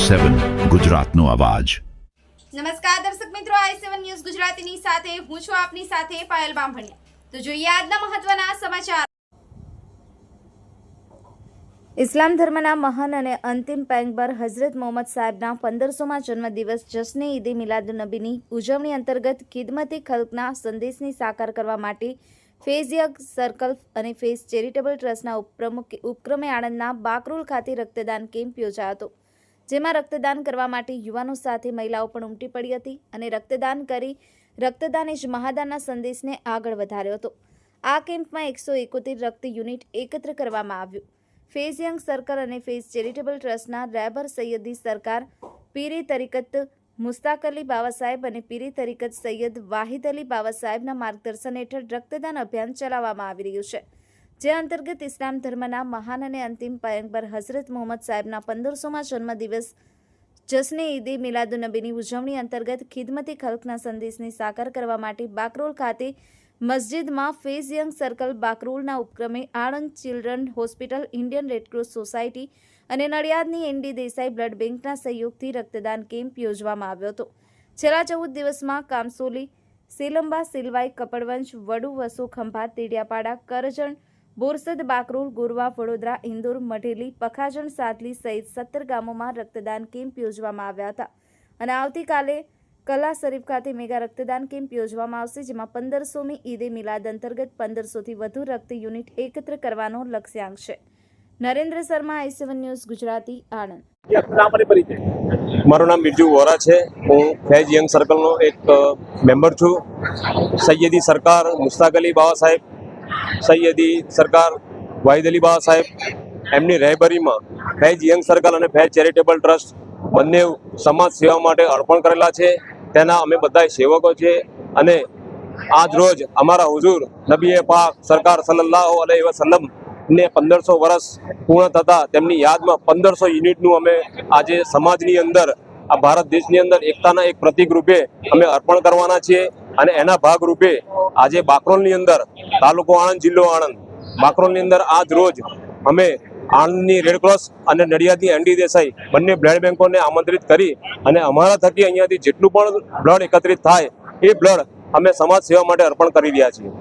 સેવન ગુજરાતનો અવાજ. નમસ્કાર દર્શક મિત્રો આઈ સેવન ન્યૂઝ ગુજરાતીની સાથે હું છું આપની સાથે પાયલ બામભણિયા. તો જોઈએ આજના મહત્વના સમાચાર. ઇસ્લામ ધર્મના મહાન અને અંતિમ પેંગબર હઝરત મોહમ્મદ સાહેબના પંદરસોમાં જન્મદિવસ જશ્ને ઈદે નબીની ઉજવણી અંતર્ગત ખિદમતી ખલકના સંદેશની સાકાર કરવા માટે ફેઝ યગ સર્કલ અને ફેઝ ચેરિટેબલ ટ્રસ્ટના ઉપપ્રમુખ ઉપક્રમે આણંદના બાકરોલ ખાતે રક્તદાન કેમ્પ યોજાયો હતો. જેમાં રક્તદાન કરવા માટે યુવાનો સાથે મહિલાઓ પણ ઉમટી પડી હતી અને રક્તદાન કરી રક્તદાન એ જ મહાદાનના સંદેશને આગળ વધાર્યો હતો. આ કેમ્પમાં એકસો એકોતેર રક્ત યુનિટ એકત્ર કરવામાં આવ્યું. ફેઝ યંગ સર્કલ અને ફેઝ ચેરિટેબલ ટ્રસ્ટના રેબર સૈયદી સરકાર પીરી તરીકત મુસ્તાક અલી બાવા સાહેબ અને પીરી તરીકત સૈયદ વાહિદ અલી બાવા સાહેબના માર્ગદર્શન હેઠળ રક્તદાન અભિયાન ચલાવવામાં આવી રહ્યું છે. જે અંતર્ગત ઇસ્લામ ધર્મના મહાન અને અંતિમ પયંગબર હઝરત મોહમ્મદ સાહેબના પંદરસોમાં જન્મદિવસ, જશ્ને ઈદે મિલાદુનબીની ઉજવણી અંતર્ગત ખિદમતી ખલકના સંદેશને સાકાર કરવા માટે બાકરોલ ખાતે મસ્જિદમાં ફેઝ યંગ સર્કલ બાકરોલના ઉપક્રમે Anand children hospital, Indian red cross society અને નડિયાદની એનડી દેસાઈ બ્લડ બેંકના સહયોગથી રક્તદાન કેમ્પ યોજવામાં આવ્યો હતો. છેલ્લા ચૌદ દિવસમાં કામસોલી, સેલંબા, સિલવાઈ કપડવંશ વડુ વસો ખંભાત તેડિયાપાડા, કરજણ બોરસદ બાકરોલ ગોરવા વડોદરા ઇન્દોર મઢેલી પખાજણ સાદલી સહિત સત્તર ગામોમાં રક્તદાન કેમ્પ યોજવામાં આવ્યા હતા. અને આવતીકાલે કલા શરીફ ખાતે મેગા રક્તદાન કેમ્પ યોજવામાં આવશે જેમાં પંદરસોમી ઈદે મિલાદ અંતર્ગત પંદરસોથી વધુ રક્ત યુનિટ એકત્ર કરવાનો લક્ષ્યાંક છે. Narendra Sharma I seven news Gujarati Anand. મારું નામ બિરજુ વોરા છે. હું ફેજ યંગ સર્કલનો એક મેમ્બર છું. સૈયદી સરકાર મુસ્તાક અલી બાવા સાહેબ સૈયદી સરકાર વાહિદ અલી બાવા સાહેબ, એમની રહેબરીમાં ફૈજ યંગ સર્કલ અને ફૈજ ચેરિટેબલ ટ્રસ્ટ બંને સમાજ સેવા માટે અર્પણ કરેલા છે. તેના અમે બધા સેવકો છે અને આજ રોજ અમારા હુજુર નબીએ પાક સરકાર સલ્લાહ અલૈહિ વસલમ ને પંદરસો વર્ષ પૂર્ણ થતા તેમની યાદમાં પંદરસો યુનિટનું અમે આજે સમાજની અંદર, આ ભારત દેશની અંદર એકતાના એક પ્રતિક રૂપે અમે અર્પણ કરવાના છીએ અને એના ભાગ રૂપે આજે બાકરોલની અંદર તાલુકો આણંદ, જિલ્લો આણંદ. બાકરોલની અંદર આજ રોજ અમે આણંદની રેડક્રોસ અને નડિયાદની એનડી દેસાઈ બંને બ્લડ બેંકોને આમંત્રિત કરી અને અમારા થકી અહીંયાથી જેટલું પણ બ્લડ એકત્રિત થાય એ બ્લડ અમે સમાજ સેવા માટે અર્પણ કરી રહ્યા છીએ.